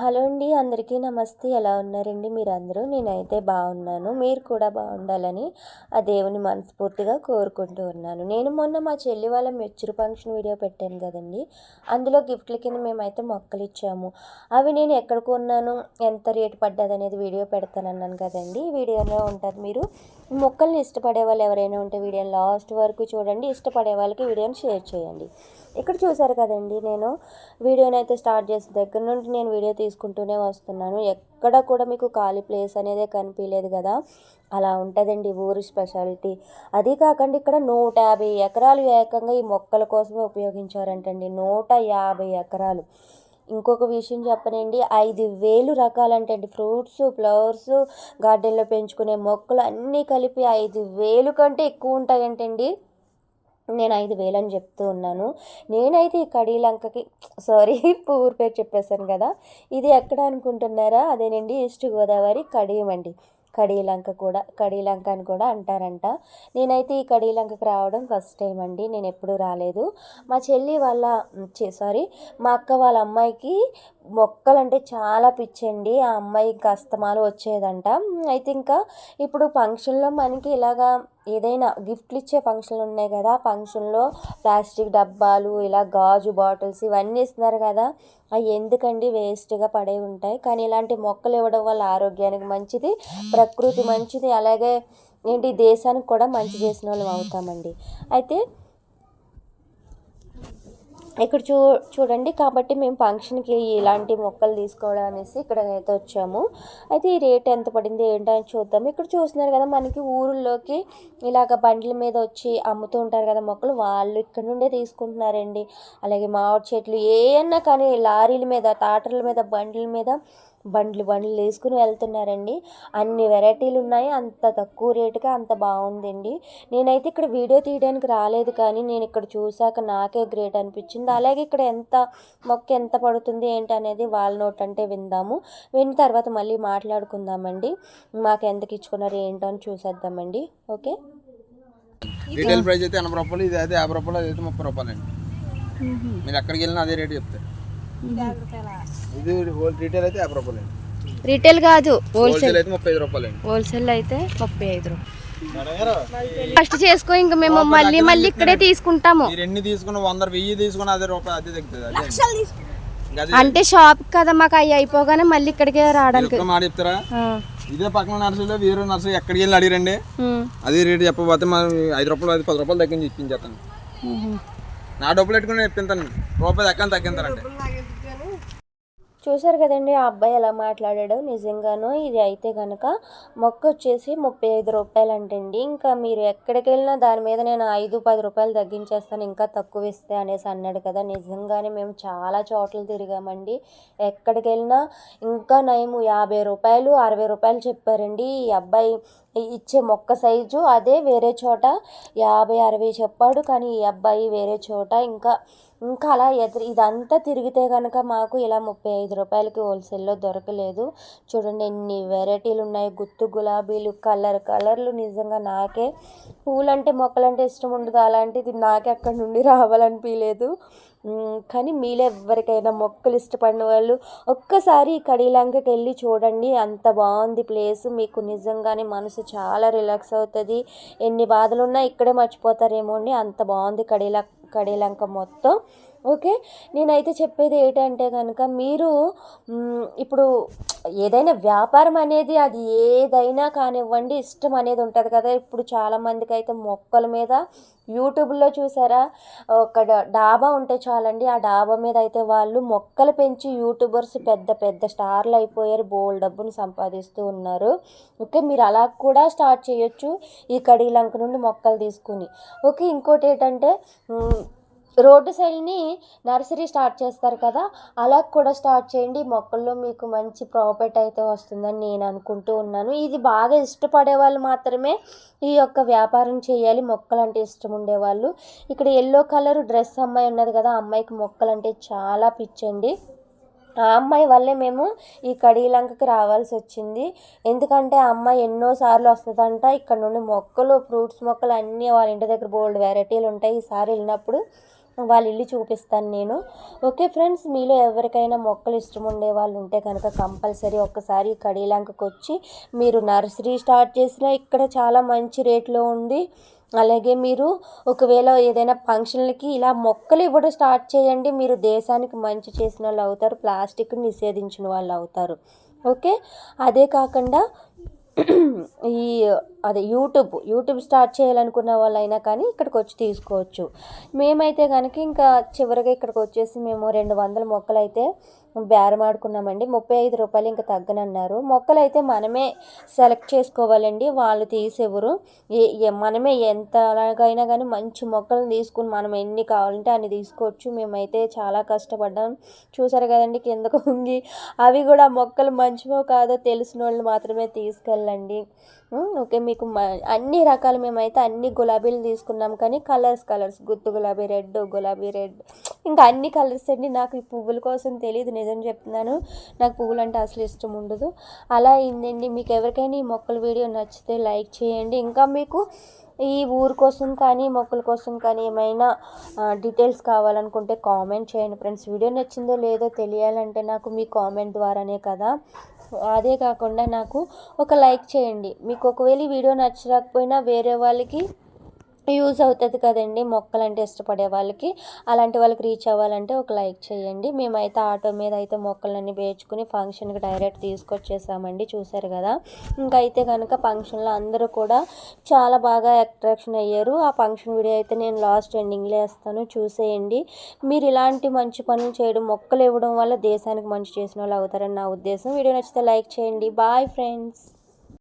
Hello అండి అందరికీ నమస్తే. ఎలా ఉన్నారండి మీరు అందరూ నేనైతే బాగున్నాను. మీరు కూడా బాగుండాలని ఆ దేవుని మనస్ఫూర్తిగా కోరుకుంటూ ఉన్నాను. నేను మొన్న మా చెల్లి వాళ్ళ మెచ్యూర్ ఫంక్షన్ వీడియో పెట్టాను కదండి. అందులో గిఫ్ట్ల కింద మేమైతే మొక్కలు ఇచ్చాము. అవి నేను ఎక్కడ కొన్నాను ఎంత రేటు పడ్డది అనేది వీడియో పెడతానన్నాను కదండి. వీడియోలో ఉంటుంది మీరు. మొక్కల్ని ఇష్టపడే వాళ్ళు ఎవరైనా ఉంటే వీడియోని లాస్ట్ వరకు చూడండి. ఇష్టపడే వాళ్ళకి వీడియోని షేర్ చేయండి. ఇక్కడ చూసారు కదండి నేను వీడియోని అయితే స్టార్ట్ చేసిన దగ్గర నుండి నేను వీడియో తీసుకుంటూనే వస్తున్నాను. ఎక్కడ కూడా మీకు ఖాళీ ప్లేస్ అనేది కనిపించలేదు కదా. అలా ఉంటుందండి ఊరి స్పెషాలిటీ. అది కాకుండా ఇక్కడ నూట యాభై ఎకరాలు ఏకంగా ఈ మొక్కల కోసమే ఉపయోగించారంటండి. నూట యాభై ఎకరాలు. ఇంకొక విషయం చెప్పనండి. ఐదు వేలు రకాలంటండి. ఫ్రూట్స్ ఫ్లవర్స్ గార్డెన్లో పెంచుకునే మొక్కలు అన్నీ కలిపి ఐదు వేలు కంటే ఎక్కువ ఉంటాయంటండి. నేను ఐదు వేలు అని చెప్తూ ఉన్నాను. నేనైతే ఈ కడీలంకకి సారీ ఊరు పేరు చెప్పేశాను కదా. ఇది ఎక్కడ అనుకుంటున్నారా? అదేనండి ఈస్ట్ గోదావరి కడియం అండి. కడీలంక కూడా కడీలంక అని కూడా అంటారంట. నేనైతే ఈ కడీలంకకి రావడం ఫస్ట్ టైం అండి. నేను ఎప్పుడూ రాలేదు. మా చెల్లి వాళ్ళ సారీ మా అక్క వాళ్ళ అమ్మాయికి మొక్కలు అంటే చాలా పిచ్చండి. ఆ అమ్మాయికి అస్తమాలు వచ్చేదంట. అయితే ఇంకా ఇప్పుడు ఫంక్షన్లో మనకి ఇలాగా ఏదైనా గిఫ్ట్లు ఇచ్చే ఫంక్షన్లు ఉన్నాయి కదా ఆ ఫంక్షన్లో ప్లాస్టిక్ డబ్బాలు ఇలా గాజు బాటిల్స్ ఇవన్నీ ఇస్తున్నారు కదా అవి ఎందుకండి వేస్ట్గా పడే ఉంటాయి? కానీ ఇలాంటి మొక్కలు ఇవ్వడం వల్ల ఆరోగ్యానికి మంచిది ప్రకృతి మంచిది అలాగే ఏంటి దేశానికి కూడా మంచి చేసిన వాళ్ళం అవుతామండి. అయితే ఇక్కడ చూ చూడండి కాబట్టి మేము ఫంక్షన్కి ఇలాంటి మొక్కలు తీసుకోవడం అనేసి ఇక్కడ అయితే వచ్చాము. అయితే ఈ రేట్ ఎంత పడింది ఏంటని చూద్దాం. ఇక్కడ చూస్తున్నారు కదా మనకి ఊరిలోకి ఇలాగ బండ్ల మీద వచ్చి అమ్ముతూ ఉంటారు కదా మొక్కలు. వాళ్ళు ఇక్కడ నుండే తీసుకుంటున్నారండి. అలాగే మామిడి చెట్లు ఏమన్నా కానీ లారీల మీద టాటర్ల మీద బండ్ల మీద బండ్లు బండ్లు వేసుకుని వెళ్తున్నారండి. అన్ని వెరైటీలు ఉన్నాయి. అంత తక్కువ రేటుగా అంత బాగుందండి. నేనైతే ఇక్కడ వీడియో తీయడానికి రాలేదు కానీ నేను ఇక్కడ చూసాక నాకే గ్రేట్ అనిపించింది. అలాగే ఇక్కడ ఎంత మొక్క ఎంత పడుతుంది ఏంటి అనేది వాళ్ళ నోట్ అంటే విందాము. విన్న తర్వాత మళ్ళీ మాట్లాడుకుందామండి. మాకు ఎంతకి ఇచ్చుకున్నారు ఏంటో అని చూసేద్దామండి. ఓకే? రీటైల్ ప్రైస్ అయితే ఎనభై రూపాయలు ఇది అయితే యాభై రూపాయలు అది అయితే ముప్పై రూపాయలు అండి మీరు ఎక్కడికి వెళ్ళినా అదే రేటు చెప్తారు. ఇది హోల్ రీటైల్ అయితే యాభై రూపాయలు రీటైల్ కాదు హోల్సేల్ అయితే ముప్పై ఐదు రూపాయలు హోల్సేల్ అయితే ముప్పై ఐదు ఫస్ట్ చేసుకో ఇంకా మేము మళ్ళీ మళ్ళీ ఇక్కడే తీసుకుంటాము. మీరు ఎన్ని తీసుకున్న వంద వెయ్యి తీసుకున్న అదే రూపాయి అదే తగ్గుతుంది అంటే షాప్ కదా మాకు అవి అయిపోగానే మళ్ళీ ఇక్కడికే రావడానికి. మాట చెప్తారా? ఇదే పక్కన నర్సరీలో వేరే నర్సరీ ఎక్కడికి వెళ్ళి అడిగిరండి. అదే రేటు చెప్పబోతే మనం ఐదు రూపాయలు అది పది రూపాయలు తగ్గించి ఇప్పించేస్తాను. నా డబ్బులు పెట్టుకుని ఇప్పింతాను రూపాయి ఎక్కడ తగ్గింతారంటే చూసారు కదండి ఆ అబ్బాయి ఎలా మాట్లాడాడో నిజంగాను ఇది అయితే కనుక మొక్క వచ్చేసి ముప్పై ఐదు రూపాయలు అంటండి ఇంకా మీరు ఎక్కడికి వెళ్ళినా దాని మీద నేను ఐదు పది రూపాయలు తగ్గించేస్తాను ఇంకా తక్కువ ఇస్తే అనేసి అన్నాడు కదా. నిజంగానే మేము చాలా చోట్ల తిరిగామండి. ఎక్కడికి వెళ్ళినా ఇంకా నయము యాభై రూపాయలు అరవై రూపాయలు చెప్పారండి. ఈ అబ్బాయి ఇచ్చే మొక్క సైజు అదే వేరే చోట యాభై అరవై చెప్పాడు. కానీ ఈ అబ్బాయి వేరే చోట ఇంకా ఇంకా అలా ఎదురు ఇదంతా తిరిగితే కనుక మాకు ఇలా ముప్పై ఐదు రూపాయలకి హోల్సేల్లో దొరకలేదు. చూడండి ఎన్ని వెరైటీలు ఉన్నాయి. గుత్తు గులాబీలు కలర్ కలర్లు నిజంగా నాకే. పూలంటే మొక్కలంటే ఇష్టం ఉండదు. అలాంటిది నాకే అక్కడ నుండి రావాలనిపించలేదు కానీ మీలో ఎవరికైనా మొక్కలు ఇష్టపడిన వాళ్ళు ఒక్కసారి కడీలంకకి వెళ్ళి చూడండి. అంత బాగుంది ప్లేస్ మీకు నిజంగానే మనసు చాలా రిలాక్స్ అవుతుంది. ఎన్ని బాధలు ఉన్నా ఇక్కడే మర్చిపోతారేమో అండి. అంత బాగుంది కడీల కడేలంక మొత్తం. ఓకే? నేనైతే చెప్పేది ఏంటంటే కనుక మీరు ఇప్పుడు ఏదైనా వ్యాపారం అనేది అది ఏదైనా కానివ్వండి ఇష్టం అనేది ఉంటుంది కదా. ఇప్పుడు చాలామందికి అయితే మొక్కల మీద యూట్యూబ్లో చూసారా? ఒక డా- డాబా ఉంటే చాలండి ఆ డాబా మీద అయితే వాళ్ళు మొక్కలు పెంచి యూట్యూబర్స్ పెద్ద పెద్ద స్టార్లు అయిపోయారు బోల్ డబ్బును సంపాదిస్తూ ఉన్నారు. ఓకే? మీరు అలా కూడా స్టార్ట్ చేయొచ్చు ఈ కడీలంక నుండి మొక్కలు తీసుకుని. ఓకే? ఇంకోటి ఏంటంటే రోడ్డు సైడ్ని నర్సరీ స్టార్ట్ చేస్తారు కదా అలా కూడా స్టార్ట్ చేయండి. మొక్కల్లో మీకు మంచి ప్రాఫిట్ అయితే వస్తుందని నేను అనుకుంటూ ఉన్నాను. ఇది బాగా ఇష్టపడే వాళ్ళు మాత్రమే ఈ యొక్క వ్యాపారం చేయాలి. మొక్కలంటే ఇష్టం ఉండేవాళ్ళు. ఇక్కడ ఎల్లో కలర్ డ్రెస్ అమ్మాయి ఉన్నది కదా ఆ అమ్మాయికి మొక్కలంటే చాలా పిచ్చండి. ఆ అమ్మాయి వల్లే మేము ఈ కడీలంకకి రావాల్సి వచ్చింది. ఎందుకంటే ఆ అమ్మాయి ఎన్నోసార్లు వస్తుందంట. ఇక్కడ నుండి మొక్కలు ఫ్రూట్స్ మొక్కలు అన్నీ వాళ్ళ ఇంటి దగ్గర బోల్డ్ వెరైటీలు ఉంటాయి. ఈసారి వెళ్ళినప్పుడు వాళ్ళ ఇల్లు చూపిస్తాను నేను. ఓకే ఫ్రెండ్స్ మీలో ఎవరికైనా మొక్కలు ఇష్టం ఉండే వాళ్ళు ఉంటే కనుక కంపల్సరీ ఒక్కసారి కడీలంకకు వచ్చి మీరు నర్సరీ స్టార్ట్ చేసినా ఇక్కడ చాలా మంచి రేట్లో ఉంది. అలాగే మీరు ఒకవేళ ఏదైనా ఫంక్షన్లకి ఇలా మొక్కలు ఇవ్వడం స్టార్ట్ చేయండి. మీరు దేశానికి మంచి చేసిన వాళ్ళు అవుతారు ప్లాస్టిక్ నిషేధించిన వాళ్ళు అవుతారు. ఓకే? అదే కాకుండా ఈ అదే యూట్యూబ్ యూట్యూబ్ స్టార్ట్ చేయాలనుకున్న వాళ్ళైనా కానీ ఇక్కడికి వచ్చి తీసుకోవచ్చు. మేమైతే కనుక ఇంకా చివరిగా ఇక్కడికి వచ్చేసి మేము రెండు వందల మొక్కలు అయితే బేరం ఆడుకున్నామండి ముప్పై ఐదు రూపాయలు ఇంకా తగ్గనన్నారు. మొక్కలు అయితే మనమే సెలెక్ట్ చేసుకోవాలండి వాళ్ళు తీసేవరు ఏ- మనమే ఎంత అలాగైనా కానీ మంచి మొక్కలను తీసుకుని మనం ఎన్ని కావాలంటే అన్ని తీసుకోవచ్చు. మేమైతే చాలా కష్టపడ్డాం. చూసారు కదండి కిందకు ఉంగి అవి కూడా మొక్కలు మంచివో కాదో తెలిసిన వాళ్ళు మాత్రమే తీసుకెళ్ళండి. ఓకే మీకు మ అన్ని రకాలు మేమైతే అన్ని గులాబీలు తీసుకున్నాం కానీ కలర్స్ కలర్స్. గుత్తు గులాబీ రెడ్ గులాబీ రెడ్. ఇంకా అన్ని కలర్స్ అండి నాకు ఈ పువ్వుల కోసం తెలియదు నిజం చెప్తున్నాను. నాకు పువ్వులు అంటే అసలు ఇష్టం ఉండదు. అలా అయిందండి. మీకు ఎవరికైనా ఈ మొక్కల వీడియో నచ్చితే లైక్ చేయండి. ఇంకా మీకు ఈ ఊరు కోసం కానీ మొక్కల కోసం కానీ ఏమైనా డీటెయిల్స్ కావాలనుకుంటే కామెంట్ చేయండి. ఫ్రెండ్స్ వీడియో నచ్చిందో లేదో తెలియాలంటే నాకు మీ కామెంట్ ద్వారానే కదా. అదే కాకుండా నాకు ఒక లైక్ చేయండి. మీకు ఒకవేళ వీడియో నచ్చకపోయినా వేరే వాళ్ళకి యూజ్ అవుతుంది కదండి మొక్కలంటే ఇష్టపడే వాళ్ళకి. అలాంటి వాళ్ళకి రీచ్ అవ్వాలంటే ఒక లైక్ చేయండి. మేమైతే ఆటో మీద అయితే మొక్కలన్నీ పేర్చుకుని ఫంక్షన్కి డైరెక్ట్ తీసుకొచ్చేసామండి చూశారు కదా. ఇంకా అయితే కనుక ఫంక్షన్లో అందరూ కూడా చాలా బాగా అట్రాక్షన్ అయ్యారు. ఆ ఫంక్షన్ వీడియో అయితే నేను లాస్ట్ ఎండింగ్లో వేస్తాను చూసేయండి. మీరు ఇలాంటి మంచి పనులు చేయడం మొక్కలు ఇవ్వడం వల్ల దేశానికి మంచి చేసిన వాళ్ళు అవుతారని నా ఉద్దేశం. వీడియో నచ్చితే లైక్ చేయండి. Bye friends